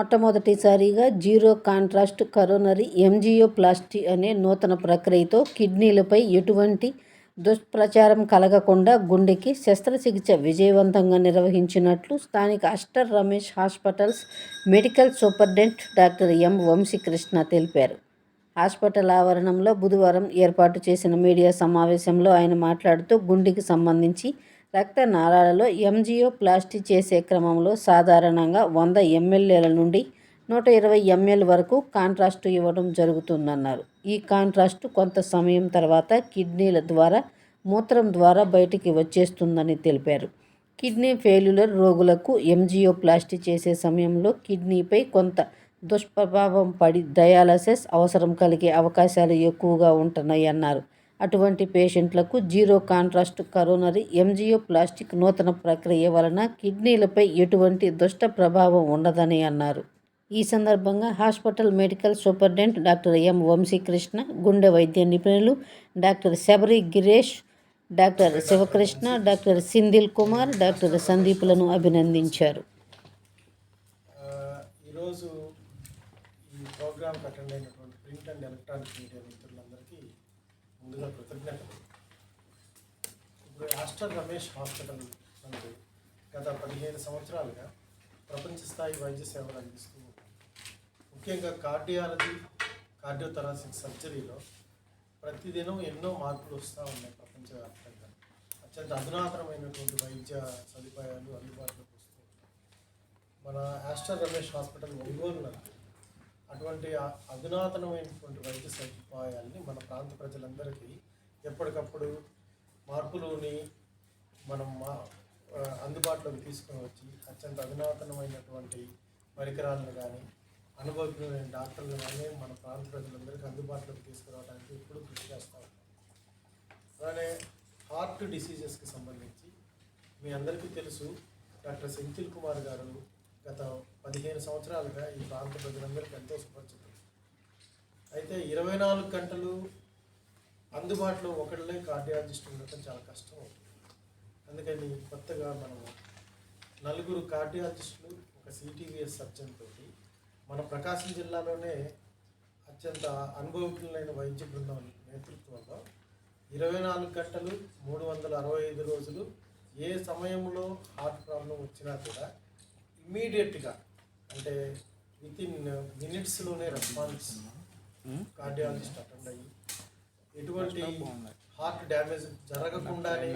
మొట్టమొదటిసారిగా zero contrast coronary ఎంజియోప్లాస్టీ అనే నూతన ప్రక్రియతో కిడ్నీలపై ఎటువంటి దుష్ప్రచారం కలగకుండా గుండెకి శస్త్రచికిత్స విజయవంతంగా నిర్వహించినట్లు స్థానిక Aster Ramesh hospitals medical superintendent doctor M Vamsikrishna తెలిపారు. హాస్పిటల్ ఆవరణంలో బుధవారం ఏర్పాటు చేసిన మీడియా సమావేశంలో ఆయన మాట్లాడుతూ గుండెకి సంబంధించి రక్త నాళాలలో ఎంజియోప్లాస్టీ చేసే క్రమంలో సాధారణంగా వంద ఎంఎల్ఏల నుండి నూట ఇరవై ఎంఎల్ వరకు కాంట్రాస్ట్ ఇవ్వడం జరుగుతుందన్నారు. ఈ కాంట్రాస్ట్ కొంత సమయం తర్వాత కిడ్నీల ద్వారా మూత్రం ద్వారా బయటికి వచ్చేస్తుందని తెలిపారు. కిడ్నీ ఫెయిల్యూర్ రోగులకు ఎంజియోప్లాస్టీ చేసే సమయంలో కిడ్నీపై కొంత దుష్ప్రభావం పడి డయాలసిస్ అవసరం కలిగే అవకాశాలు ఎక్కువగా ఉంటున్నాయన్నారు. అటువంటి పేషెంట్లకు జీరో కాంట్రాస్ట్ కరోనరీ ఎంజియోప్లాస్టిక్ నూతన ప్రక్రియ వలన కిడ్నీలపై ఎటువంటి దుష్ట ప్రభావం ఉండదని అన్నారు. ఈ సందర్భంగా hospital medical superintendent doctor M Vamsikrishna గుండె వైద్య నిపుణులు doctor Sabari Giresh doctor Sivakrishna doctor Senthil Kumar doctor సందీప్లను అభినందించారు. ఈరోజు ఈ ప్రోగ్రామ్కి అటెండ్ అయినటువంటి ప్రింట్ అండ్ ఎలక్ట్రానిక్ మీడియా మిత్రులందరికీ ముందుగా కృతజ్ఞతలు ఇప్పుడు ఆస్టర్ రమేష్ హాస్పిటల్ నుండి గత పదిహేను సంవత్సరాలుగా ప్రపంచ స్థాయి వైద్య సేవలు అందిస్తూ ముఖ్యంగా కార్డియాలజీ కార్డియోథరాసిక్ సర్జరీలో ప్రతిదినం ఎన్నో మార్పులు వస్తూ ఉన్నాయి ప్రపంచవ్యాప్తంగా. అత్యంత అధునాతనమైనటువంటి వైద్య సదుపాయాలు అందుబాటులోకి వస్తూ ఉన్నాయి మన ఆస్టర్ రమేష్ హాస్పిటల్ ఒంగోలు నందు అటువంటి అధునాతనమైనటువంటి వైద్య సదుపాయాల్ని మన ప్రాంత ప్రజలందరికీ ఎప్పటికప్పుడు మార్పులోని మనం మా అందుబాటులోకి తీసుకొని వచ్చి అత్యంత అధునాతనమైనటువంటి పరికరాలను కానీ అనుభవజ్ఞులైన డాక్టర్లు కానీ మన ప్రాంత ప్రజలందరికీ అందుబాటులోకి తీసుకురావడానికి ఎప్పుడూ కృషి చేస్తూ ఉంటాం. అలానే హార్ట్ డిసీజెస్కి సంబంధించి మీ అందరికీ తెలుసు డాక్టర్ సెంథిల్ కుమార్ గారు గత పదిహేను సంవత్సరాలుగా ఈ ప్రాంత ప్రజలందరికీ ఎంతో సుపరిచితం అయితే ఇరవై నాలుగు గంటలు అందుబాటులో ఒకళ్ళే కార్డియాలజిస్ట్ ఉండటం చాలా కష్టం అవుతుంది. అందుకని కొత్తగా మనము నలుగురు కార్డియాలజిస్టులు ఒక సిటీవీఎస్ సర్జన్ తోటి మన ప్రకాశం జిల్లాలోనే అత్యంత అనుభవజ్ఞులైన వైద్య బృందం నేతృత్వంలో ఇరవై నాలుగు గంటలు మూడు వందల అరవై ఐదు రోజులు ఏ సమయంలో హార్ట్ ప్రాబ్లం వచ్చినా కూడా ఇమ్మీడియట్గా అంటే విత్ ఇన్ మినిట్స్లోనే రెస్పాన్స్ కార్డియాలజిస్ట్ అటెండ్ అయ్యి ఎటువంటి హార్ట్ డ్యామేజ్ జరగకుండానే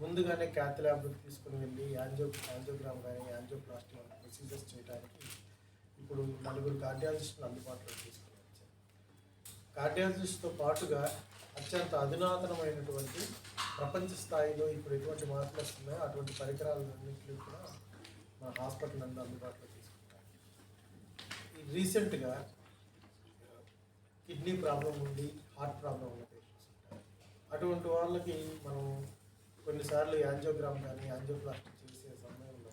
ముందుగానే క్యాత్ ల్యాబ్కి తీసుకుని వెళ్ళి యాంజియో యాంజియోగ్రామ్ కానీ యాంజియోప్లాస్టీ వంటి ప్రొసీజర్స్ చేయడానికి ఇప్పుడు నలుగురు కార్డియాలజిస్టులు అందుబాటులోకి తీసుకుని వచ్చారు. కార్డియాలజిస్ట్తో పాటుగా అత్యంత అధునాతనమైనటువంటి ప్రపంచ స్థాయిలో ఇప్పుడు ఎటువంటి మార్పులు వస్తున్నాయో అటువంటి పరికరాలన్నింటినీ కూడా హాస్పిటల్ నందు అందుబాటులో తీసుకుంటారు. ఈ రీసెంట్గా కిడ్నీ ప్రాబ్లం ఉండి హార్ట్ ప్రాబ్లం ఉన్న పేషెంట్స్ ఉంటారు. అటువంటి వాళ్ళకి మనం కొన్నిసార్లు యాంజియోగ్రామ్ కానీ యాంజియోప్లాస్టీ చేసే సమయంలో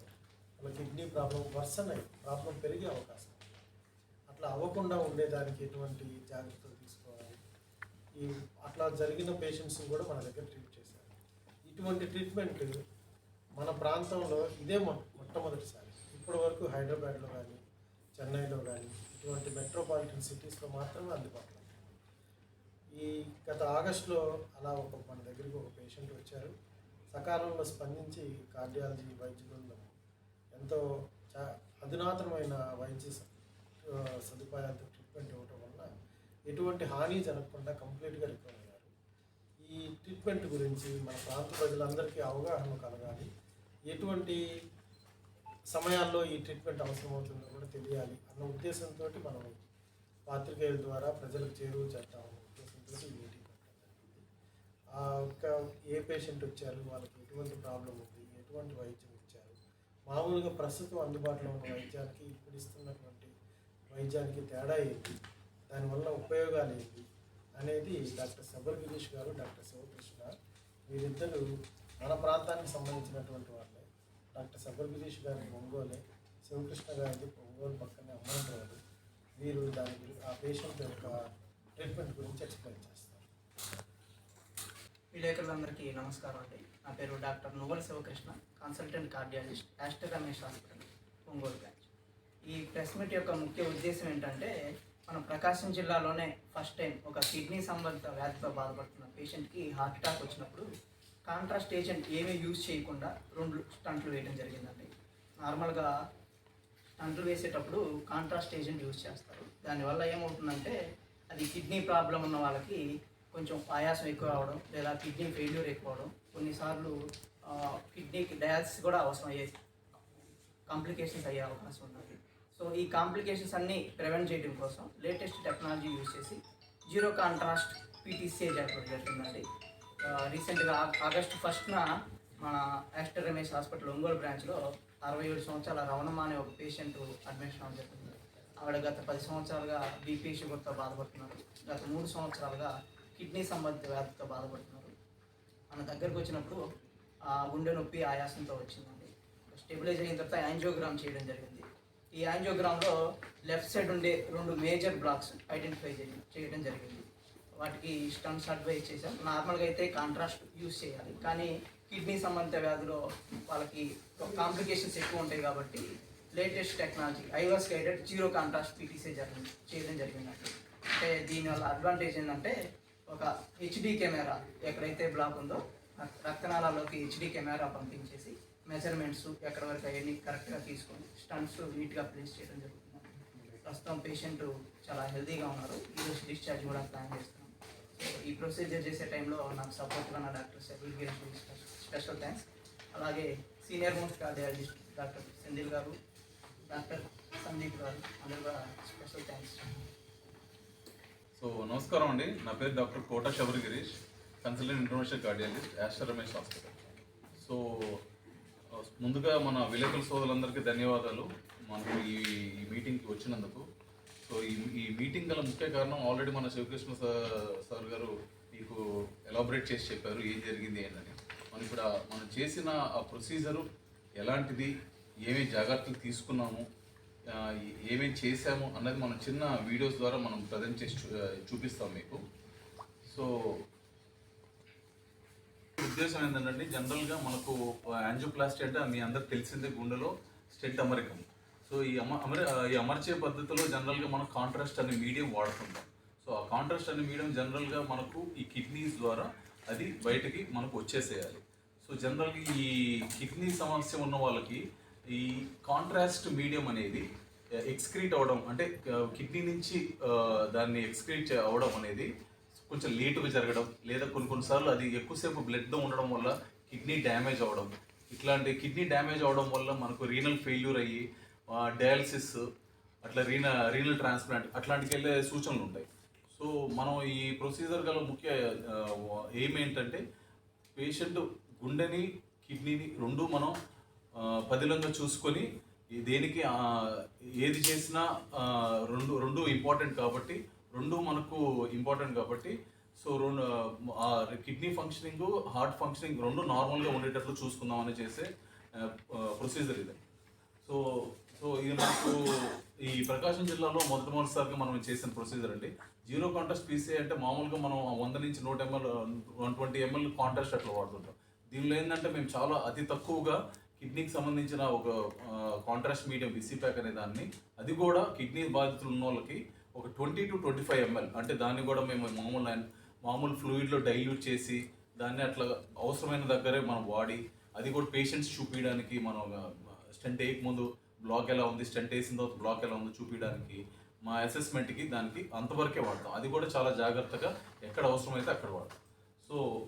వాళ్ళ కిడ్నీ ప్రాబ్లం వర్సన్ అయ్యి ప్రాబ్లం పెరిగే అవకాశం అట్లా అవ్వకుండా ఉండేదానికి ఎటువంటి జాగ్రత్తలు తీసుకోవాలి? ఈ అట్లా జరిగిన పేషెంట్స్ని కూడా మన దగ్గర ట్రీట్ చేశారు. ఇటువంటి ట్రీట్మెంట్ మన ప్రాంతంలో ఇదే మొత్తం మొట్టమొదటిసారి. ఇప్పటి వరకు హైదరాబాద్లో కానీ చెన్నైలో కానీ ఇటువంటి మెట్రోపాలిటన్ సిటీస్లో మాత్రమే అందుబాటులో ఈ గత ఆగస్టులో అలా ఒక మన దగ్గరికి ఒక పేషెంట్ వచ్చారు. సకాలంలో స్పందించి కార్డియాలజీ వైద్య బృందం ఎంతో చా అధునాతనమైన వైద్య సదుపాయాలతో ట్రీట్మెంట్ ఇవ్వటం వల్ల ఎటువంటి హాని జరగకుండా కంప్లీట్గా రికవర్ అయ్యారు. ఈ ట్రీట్మెంట్ గురించి మన ప్రాంత ప్రజలందరికీ అవగాహన కలగాలి. ఎటువంటి సమయాల్లో ఈ ట్రీట్మెంట్ అవసరమవుతుందో కూడా తెలియాలి అన్న ఉద్దేశంతో మనం పాత్రికేయుల ద్వారా ప్రజలకు చేరువ చేద్దామన్న ఉద్దేశంతో ఈ మీటింగ్ ఆ ఒక్క ఏ పేషెంట్ వచ్చారు? వాళ్ళకి ఎటువంటి ప్రాబ్లం ఉంది? ఎటువంటి వైద్యం ఇచ్చారు? మామూలుగా ప్రస్తుతం అందుబాటులో ఉన్న వైద్యానికి ఇప్పుడు ఇస్తున్నటువంటి వైద్యానికి తేడా ఏంటి? దానివల్ల ఉపయోగాలు ఏంటి? అనేది డాక్టర్ సబర్ గిరీష్ గారు డాక్టర్ శివకృష్ణ వీరిద్దరూ మన ప్రాంతానికి సంబంధించినటువంటి వాళ్ళే. డాక్టర్ సబర్ గిరీష్ గారి ఒంగోలే శివకృష్ణ గారిది ఒంగోలు పక్కనే అమ్మంటారు వీరు దాని గురించి ఆ పేషెంట్ యొక్క ట్రీట్మెంట్ గురించి ఎక్స్ప్లెయిన్ చేస్తారు. విలేకరులందరికీ నమస్కారం అండి. నా పేరు doctor Nuvvala Sivakrishna consultant cardiologist Aster Ramesh hospital Ongole branch ఈ ప్రెస్ మీట్ యొక్క ముఖ్య ఉద్దేశం ఏంటంటే మన ప్రకాశం జిల్లాలోనే ఫస్ట్ టైం ఒక కిడ్నీ సంబంధిత వ్యాధితో బాధపడుతున్న పేషెంట్కి హార్ట్ అటాక్ వచ్చినప్పుడు కాంట్రాస్ట్ ఏజెంట్ ఏమీ యూజ్ చేయకుండా రెండు స్టంట్లు వేయడం జరిగిందండి. నార్మల్గా స్టంట్లు వేసేటప్పుడు కాంట్రాస్ట్ ఏజెంట్ యూజ్ చేస్తారు. దానివల్ల ఏమవుతుందంటే అది కిడ్నీ ప్రాబ్లం ఉన్న వాళ్ళకి కొంచెం ఆయాసం ఎక్కువ అవడం లేదా కిడ్నీ ఫెయిల్యూర్ ఎక్కువ అవడం. కొన్నిసార్లు కిడ్నీకి డయాలసిస్ కూడా అవసరం అయ్యే కాంప్లికేషన్స్ అయ్యే అవకాశం ఉన్నది సో ఈ కాంప్లికేషన్స్ అన్నీ ప్రివెంట్ చేయడం కోసం లేటెస్ట్ టెక్నాలజీ యూజ్ చేసి జీరో కాంట్రాస్ట్ పీటీసీఏ జరుగుతుందండి రీసెంట్గా ఆగస్టు ఫస్ట్న మన యాక్టర్ రమేష్ హాస్పిటల్ ఒంగోలు బ్రాంచ్లో అరవై ఏడు సంవత్సరాల రవణమ్మ అనే ఒక పేషెంట్ అడ్మిషన్ అవ్వడం జరిగింది. ఆవిడ గత పది సంవత్సరాలుగా బీపీ షుగర్తో బాధపడుతున్నారు. గత మూడు సంవత్సరాలుగా కిడ్నీ సంబంధిత వ్యాధితో బాధపడుతున్నారు. మన దగ్గరకు వచ్చినప్పుడు ఆ గుండె నొప్పి ఆయాసంతో వచ్చిందండి. స్టెబిలైజ్ అయిన తర్వాత యాంజియోగ్రామ్ చేయడం జరిగింది. ఈ యాంజియోగ్రామ్లో లెఫ్ట్ సైడ్ ఉండే రెండు మేజర్ బ్లాక్స్ ఐడెంటిఫై చేయడం జరిగింది. వాటికి స్టంట్స్ అడ్వైజ్ చేశాం నార్మల్గా అయితే కాంట్రాస్ట్ యూస్ చేయాలి. కానీ కిడ్నీ సంబంధిత వ్యాధిలో వాళ్ళకి కాంప్లికేషన్స్ ఎక్కువ ఉంటాయి కాబట్టి latest technology IVUS guided zero contrast PTC జరిగింది చేయడం జరిగిందండి. అంటే దీనివల్ల అడ్వాంటేజ్ ఏంటంటే ఒక హెచ్డి కెమెరా ఎక్కడైతే బ్లాక్ ఉందో రక్తనాళాల్లోకి హెచ్డి కెమెరా పంపించేసి మెజర్మెంట్స్ ఎక్కడ వరకు అవన్నీ కరెక్ట్గా తీసుకొని స్టంట్స్ నీట్గా ప్లేస్ చేయడం జరుగుతుంది. ప్రస్తుతం పేషెంట్ చాలా హెల్తీగా ఉన్నారు. ఈరోజు డిశ్చార్జ్ కూడా ప్లాన్ చేస్తున్నాం ఈ ప్రొసీజర్ చేసే టైంలో నాకు సపోర్ట్గా నా doctor Sabari Girish special thanks అలాగే senior most cardiologist doctor Senthil గారు డాక్టర్ సందీప్ గారు అందరూ స్పెషల్ థ్యాంక్స్ సో నమస్కారం అండి. నా పేరు doctor Kota Sabari Girish consultant international cardiologist Aster Ramesh hospital. So ముందుగా మన విలేకరుల సోదరులందరికీ ధన్యవాదాలు. మనకు ఈ మీటింగ్కి వచ్చినందుకు. సో ఈ ఈ మీటింగ్ గల ముఖ్య కారణం ఆల్రెడీ మన శివకృష్ణ సార్ సార్ గారు మీకు ఎలాబరేట్ చేసి చెప్పారు ఏం జరిగింది ఏంటని మనం ఇప్పుడు మనం చేసిన ఆ ప్రొసీజరు ఎలాంటిది ఏమేమి జాగ్రత్తలు తీసుకున్నాము ఏమేమి చేశాము అన్నది మనం చిన్న వీడియోస్ ద్వారా మనం ప్రజెంట్ చేసి చూ- చూపిస్తాం మీకు. సో ఉద్దేశం ఏంటంటే జనరల్గా మనకు యాంజియోప్లాస్టీ అంటే మీ అందరికి తెలిసిందే గుండెలో స్టెంట్ అమరికం. సో ఈ అమ ఈ అమర్చే పద్ధతిలో జనరల్గా మనం కాంట్రాస్ట్ అనే మీడియం వాడుతుంటాం. సో ఆ కాంట్రాస్ట్ అనే మీడియం జనరల్గా మనకు ఈ కిడ్నీస్ ద్వారా అది బయటకి మనకు వచ్చేసేయాలి. సో జనరల్గా ఈ కిడ్నీ సమస్య ఉన్న వాళ్ళకి ఈ కాంట్రాస్ట్ మీడియం అనేది ఎక్స్క్రీట్ అవ్వడం అంటే కిడ్నీ నుంచి దాన్ని ఎక్స్క్రీట్ అవ్వడం అనేది కొంచెం లేటుగా జరగడం లేదా కొన్ని కొన్నిసార్లు అది ఎక్కువసేపు బ్లడ్లో ఉండడం వల్ల కిడ్నీ డ్యామేజ్ అవ్వడం ఇట్లాంటి కిడ్నీ డ్యామేజ్ అవడం వల్ల మనకు రీనల్ ఫెయిల్యూర్ అయ్యి డయాలసిస్ అట్లా రీన రీనల్ ట్రాన్స్ప్లాంట్ అట్లాంటికి వెళ్ళే సూచనలు ఉంటాయి సో మనం ఈ ప్రొసీజర్ గల ముఖ్య ఎయిమ్ ఏంటంటే పేషెంట్ గుండెని కిడ్నీని రెండు మనం పదిలంగా చూసుకొని దేనికి ఏది చేసినా రెండు రెండు ఇంపార్టెంట్ కాబట్టి రెండు మనకు ఇంపార్టెంట్ కాబట్టి సో రెండు కిడ్నీ ఫంక్షనింగ్ హార్ట్ ఫంక్షనింగ్ రెండు నార్మల్గా ఉండేటట్లు చూసుకుందామని చేసే ప్రొసీజర్ ఇది. సో సో ఇది మనకు ఈ ప్రకాశం జిల్లాలో మొట్టమొదటిసారిగా మనం చేసిన ప్రొసీజర్ అండి. జీరో కాంట్రాస్ట్ పీసీ అంటే మామూలుగా మనం వంద నుంచి నూట ML one twenty ML contrast అట్లా వాడుతుంటాం. దీనిలో ఏంటంటే మేము చాలా అతి తక్కువగా కిడ్నీకి సంబంధించిన ఒక కాంట్రాస్ట్ మీడియం విసి ప్యాక్ అనే దాన్ని అది కూడా కిడ్నీ బాధితులు ఉన్న వాళ్ళకి ఒక twenty to twenty five ML అంటే దాన్ని కూడా మేము మామూలు లైన్- మామూలు ఫ్లూయిడ్లో డైల్యూట్ చేసి దాన్ని అట్లా అవసరమైన దగ్గరే మనం వాడి అది కూడా పేషెంట్స్ చూపించడానికి మనం స్టెంట్ వేయకముందు బ్లాక్ ఎలా ఉంది స్టెంట్ వేసిన తర్వాత బ్లాక్ ఎలా ఉందో చూపించడానికి మా అసెస్మెంట్కి దానికి అంతవరకే వాడతాం. అది కూడా చాలా జాగ్రత్తగా ఎక్కడ అవసరమైతే అక్కడ వాడతాం. సో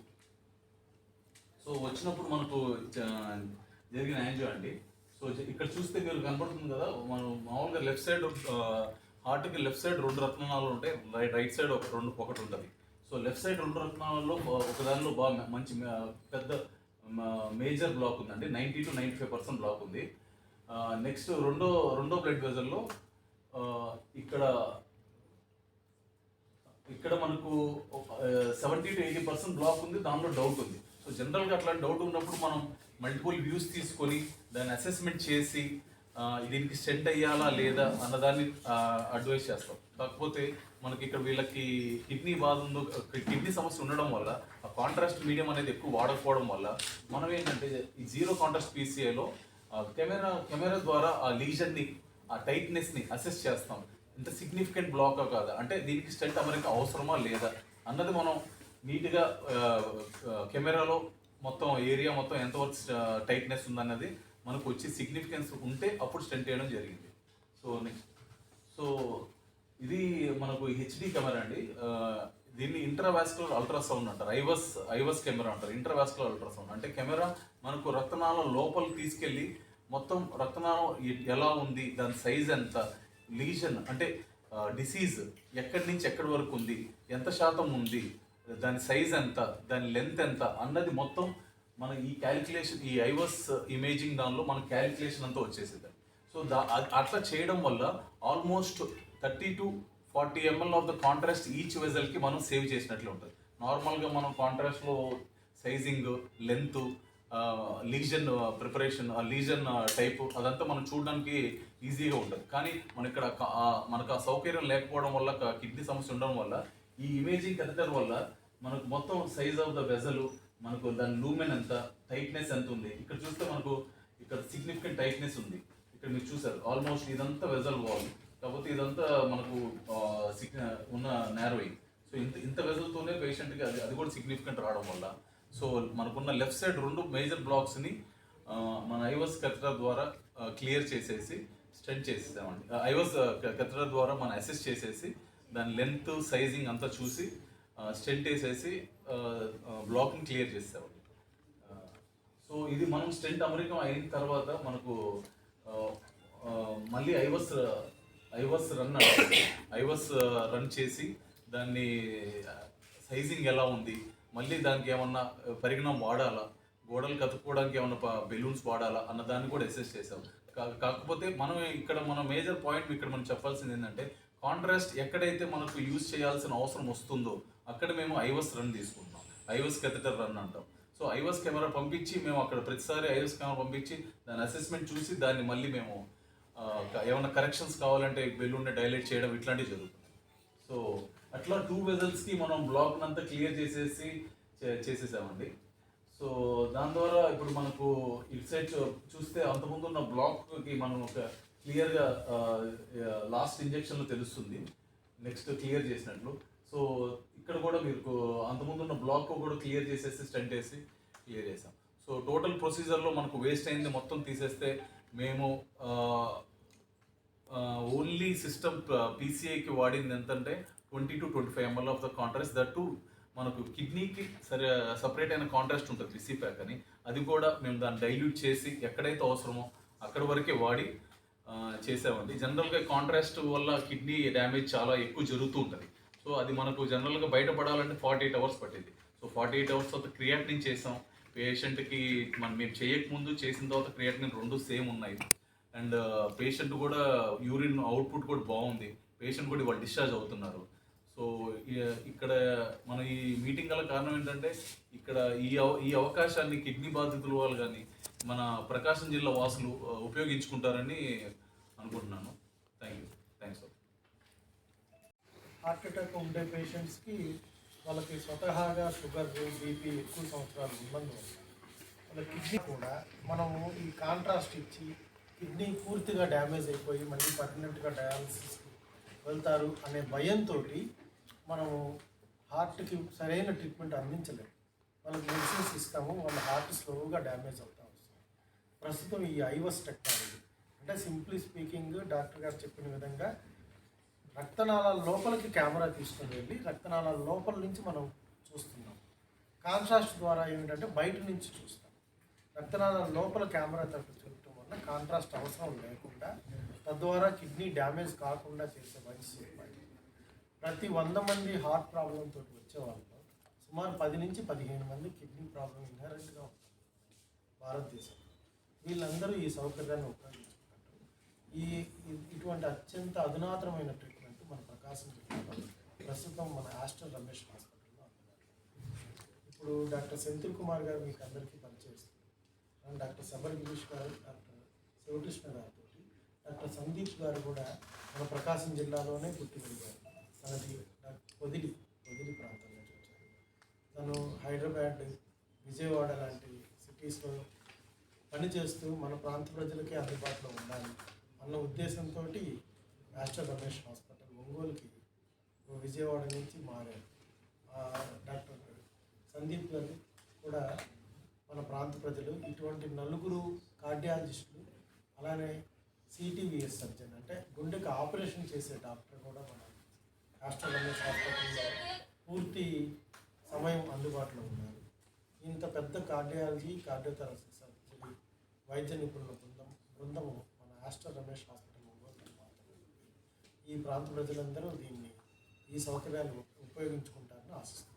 సో వచ్చినప్పుడు మనకు జ- జరిగిన యాంజియో అండి. సో ఇక్కడ చూస్తే మీరు కనపడుతుంది కదా మనం మామూలుగా లెఫ్ట్ సైడ్ హార్ట్కి లెఫ్ట్ సైడ్ రెండు రత్నాలు ఉంటాయి రైట్ రైట్ సైడ్ ఒక రెండు ఒకటి ఉంటుంది. సో లెఫ్ట్ సైడ్ రెండు రత్నాలలో ఒకదానిలో ఒక దానిలో బాగా మంచి పెద్ద మేజర్ బ్లాక్ ఉందండి. Ninety to ninety five percent block ఉంది. నెక్స్ట్ రెండో రెండో బ్లడ్ వెజల్లో ఇక్కడ ఇక్కడ మనకు seventy to eighty percent block ఉంది దానిలో డౌట్ ఉంది. సో జనరల్గా అట్లాంటి డౌట్ ఉన్నప్పుడు మనం మల్టిపుల్ వ్యూస్ తీసుకొని దాన్ని అసెస్మెంట్ చేసి దీనికి స్టెంట్ అయ్యాలా లేదా అన్నదాన్ని అడ్వైస్ చేస్తాం. కాకపోతే మనకి ఇక్కడ వీళ్ళకి కిడ్నీ బాధ ఉందో కిడ్నీ సమస్య ఉండడం వల్ల ఆ కాంట్రాస్ట్ మీడియం అనేది ఎక్కువ వాడకపోవడం వల్ల మనం ఏంటంటే ఈ జీరో కాంట్రాస్ట్ పీసీఐలో కెమెరా కెమెరా ద్వారా ఆ లీజన్ని ఆ టైట్నెస్ని అసెస్ చేస్తాం. ఇంత సిగ్నిఫికెంట్ బ్లాక్ కాదా. అంటే దీనికి స్టెంట్ అమరిక అవసరమా లేదా అన్నది మనం నీట్గా కెమెరాలో మొత్తం ఏరియా మొత్తం ఎంతవరకు టైట్నెస్ ఉందన్నది మనకు వచ్చి సిగ్నిఫికెన్స్ ఉంటే అప్పుడు స్టెంట్ వేయడం జరిగింది. సో నెక్స్ట్ సో ఇది మనకు హెచ్డి కెమెరా అండి. దీన్ని ఇంట్రావాస్కులర్ అల్ట్రాసౌండ్ అంటారు. ఐవస్ ఐవస్ కెమెరా అంటారు. ఇంట్రావాస్కులర్ అల్ట్రాసౌండ్ అంటే కెమెరా మనకు రక్తనాళం లోపలికి తీసుకెళ్ళి మొత్తం రక్తనాళం ఎలా ఉంది? దాని సైజ్ ఎంత? లీజన్ అంటే డిసీజ్ ఎక్కడి నుంచి ఎక్కడి వరకు ఉంది? ఎంత శాతం ఉంది? దాని సైజ్ ఎంత? దాని లెంత్ ఎంత? అన్నది మొత్తం మన ఈ క్యాలిక్యులేషన్ ఈ ఐవస్ ఇమేజింగ్ దానిలో మన క్యాలిక్యులేషన్ అంతా వచ్చేసేది. సో దా అట్లా చేయడం వల్ల almost thirty to forty ML of the contrast each వెజల్కి మనం సేవ్ చేసినట్లు ఉంటుంది. నార్మల్గా మనం కాంట్రాస్ట్లో sizing length lesion preparation lesion type అదంతా మనం చూడడానికి ఈజీగా ఉంటుంది. కానీ మన ఇక్కడ మనకు ఆ సౌకర్యం లేకపోవడం వల్ల కిడ్నీ సమస్య ఉండడం వల్ల ఈ ఇమేజింగ్ కథటర్ వల్ల మనకు మొత్తం సైజ్ ఆఫ్ ద వెజల్ మనకు దాని లూమెన్ ఎంత టైట్నెస్ ఎంత ఉంది. ఇక్కడ చూస్తే మనకు ఇక్కడ సిగ్నిఫికెంట్ టైట్నెస్ ఉంది. ఇక్కడ మీరు చూసారు ఆల్మోస్ట్ ఇదంతా వెజల్ వాల్ కాకపోతే ఇదంతా మనకు సిగ్ ఉన్న నేరోయింగ్ సో ఇంత ఇంత వెజల్తోనే పేషెంట్కి అది అది కూడా సిగ్నిఫికెంట్ రావడం వల్ల సో మనకున్న లెఫ్ట్ సైడ్ రెండు మేజర్ బ్లాక్స్ని మన ఐవస్ కథరా ద్వారా క్లియర్ చేసేసి స్టెంట్ చేసేసామండి. ఐవస్ కథరా ద్వారా మనం అసెస్ చేసేసి దాని లెంత్ సైజింగ్ అంతా చూసి స్టెంట్ వేసేసి బ్లాక్ని క్లియర్ చేసామండి సో ఇది మనం స్టెంట్ అమెరికం అయిన తర్వాత మనకు మళ్ళీ ఐవస్ ఐవస్ రన్ ఐవస్ రన్ చేసి దాన్ని సైజింగ్ ఎలా ఉంది మళ్ళీ దానికి ఏమన్నా పరిగణం వాడాలా? గోడలు కతుక్కోవడానికి ఏమన్నా బెలూన్స్ వాడాలా? అన్న దాన్ని కూడా అసెస్ చేసాం కా- కాకపోతే మనం ఇక్కడ మన మేజర్ పాయింట్ ఇక్కడ మనం చెప్పాల్సింది ఏంటంటే కాంట్రాస్ట్ ఎక్కడైతే మనకు యూజ్ చేయాల్సిన అవసరం వస్తుందో అక్కడ మేము ఐవస్ రన్ తీసుకుంటున్నాం. ఐవస్ కెథటర్ రన్ అంటాం. సో ఐవస్ కెమెరా పంపించి మేము అక్కడ ప్రతిసారి ఐవస్ కెమెరా పంపించి దాని అసెస్మెంట్ చూసి దాన్ని మళ్ళీ మేము ఏమైనా కరెక్షన్స్ కావాలంటే బెలూన్ని డైలైట్ చేయడం ఇట్లాంటివి జరుగుతుంది సో అట్లా టూ వెజల్స్కి మనం బ్లాక్ అంతా క్లియర్ చేసేసి చే- చేసేసామండి. సో దాని ద్వారా ఇప్పుడు మనకు ఇటు సైడ్ చూ- చూస్తే అంతకుముందు ఉన్న బ్లాక్కి మనం ఒక క్లియర్గా లాస్ట్ ఇంజెక్షన్లో తెలుస్తుంది. నెక్స్ట్ క్లియర్ చేసినట్లు. సో ఇక్కడ కూడా మీకు అంతకుముందు ఉన్న బ్లాక్ కూడా క్లియర్ చేసేసి స్టంట్ వేసి క్లియర్ చేసాం సో టోటల్ ప్రొసీజర్లో మనకు వేస్ట్ అయింది మొత్తం తీసేస్తే మేము ఓన్లీ సిస్టమ్ పీసీఐకి వాడింది ఎంతంటే twenty to twenty five ML of the contrast. That too మనకు కిడ్నీకి సరే సపరేట్ అయిన కాంట్రాస్ట్ ఉంటుంది పిసి ప్యాక్ అని. అది కూడా మేము దాన్ని డైల్యూట్ చేసి ఎక్కడైతే అవసరమో అక్కడ వరకే వాడి చేసామండి జనరల్గా కాంట్రాస్ట్ వల్ల కిడ్నీ డ్యామేజ్ చాలా ఎక్కువ జరుగుతూ ఉంటుంది. సో అది మనకు జనరల్గా బయటపడాలంటే ఫార్టీ ఎయిట్ అవర్స్ పట్టేది. సో ఫార్టీ ఎయిట్ అవర్స్ తర్వాత క్రియాటిన్ చేసాం. పేషెంట్కి మనం మేము చేయకముందు చేసిన తర్వాత క్రియాటిన్ రెండు సేమ్ ఉన్నాయి. అండ్ పేషెంట్ కూడా యూరిన్ అవుట్పుట్ కూడా బాగుంది. పేషెంట్ కూడా వాళ్ళు డిశ్చార్జ్ అవుతున్నారు. ఇక్కడ మన ఈ మీటింగ్ గల కారణం ఏంటంటే ఇక్కడ ఈ ఈ అవకాశాన్ని కిడ్నీ బాధితుల వాళ్ళు కానీ మన ప్రకాశం జిల్లా వాసులు ఉపయోగించుకుంటారని అనుకుంటున్నాను. Thank you thanks heart attack ఉండే పేషెంట్స్కి వాళ్ళకి స్వతహాగా షుగర్ బీపీ ఎక్కువ సంవత్సరాలు ఉన్నందువల్ల వాళ్ళ కిడ్నీ కూడా మనము ఈ కాంట్రాస్ట్ ఇచ్చి కిడ్నీ పూర్తిగా డ్యామేజ్ అయిపోయి మళ్ళీ పర్మనెంట్గా డయాలసిస్కి వెళ్తారు అనే భయంతో మనము హార్ట్కి సరైన ట్రీట్మెంట్ అందించలేము వాళ్ళకి మెడిసిన్స్ ఇస్తాము వాళ్ళ హార్ట్ స్లోగా డ్యామేజ్ అవుతా వస్తుంది. ప్రస్తుతం ఈ ఐవస్ టెక్నాలజీ అంటే సింప్లీ స్పీకింగ్ డాక్టర్ గారు చెప్పిన విధంగా రక్తనాళాల లోపలికి కెమెరా తీసుకుని వెళ్ళి రక్తనాళాల లోపల నుంచి మనం చూస్తున్నాం. కాంట్రాస్ట్ ద్వారా ఏమిటంటే బయట నుంచి చూస్తాం. రక్తనాళాల లోపల కెమెరా తరపు చూడటం వల్ల కాంట్రాస్ట్ అవసరం లేకుండా తద్వారా కిడ్నీ డ్యామేజ్ కాకుండా చేసే మంచి ప్రతి వంద మంది హార్ట్ ప్రాబ్లం వచ్చే వాళ్ళలో సుమారు పది నుంచి పదిహేను మంది కిడ్నీ ప్రాబ్లం ఇన్హరెంట్గా ఉంటుంది భారతదేశం వీళ్ళందరూ ఈ సౌకర్యాన్ని ఉపయోగించుకుంటారు. ఈ ఇటువంటి అత్యంత అధునాతనమైన ట్రీట్మెంట్ మన ప్రకాశం జిల్లాలో ప్రస్తుతం మన ఆస్టర్ రమేష్ హాస్పిటల్లో ఇప్పుడు డాక్టర్ సెంథిల్ కుమార్ గారు మీకు అందరికీ పనిచేస్తున్నారు అండ్ డాక్టర్ సబర్ గిరీష్ గారు డాక్టర్ శివకృష్ణ గారితో డాక్టర్ సందీప్ గారు కూడా మన ప్రకాశం జిల్లాలోనే పుట్టి పెరిగారు తనది డాక్టర్ పొదిలి పొదిలి ప్రాంతం నుంచి వచ్చారు తను హైదరాబాద్ విజయవాడ లాంటి సిటీస్లో పనిచేస్తూ మన ప్రాంత ప్రజలకే అందుబాటులో ఉండాలి అన్న ఉద్దేశంతో మాస్టర్ రమేష్ హాస్పిటల్ ఒంగోలుకి విజయవాడ నుంచి మారారు డాక్టర్ సందీప్ గారు కూడా మన ప్రాంత ప్రజలు ఇటువంటి నలుగురు కార్డియాలజిస్టులు అలానే సిటీవీఎస్ సర్జన్ అంటే గుండెకి ఆపరేషన్ చేసే డాక్టర్ కూడా మన హాస్టల్ రమేష్ హాస్పిటల్లో పూర్తి సమయం అందుబాటులో ఉన్నారు. ఇంత పెద్ద కార్డియాలజీ కార్డియోథెరపీ వైద్య నిపుణుల బృందం బృందము మన హాస్టల్ రమేష్ హాస్పిటల్ ఈ ప్రాంత ప్రజలందరూ దీన్ని ఈ సౌకర్యాలు ఉపయోగించుకుంటారని ఆశిస్తున్నాను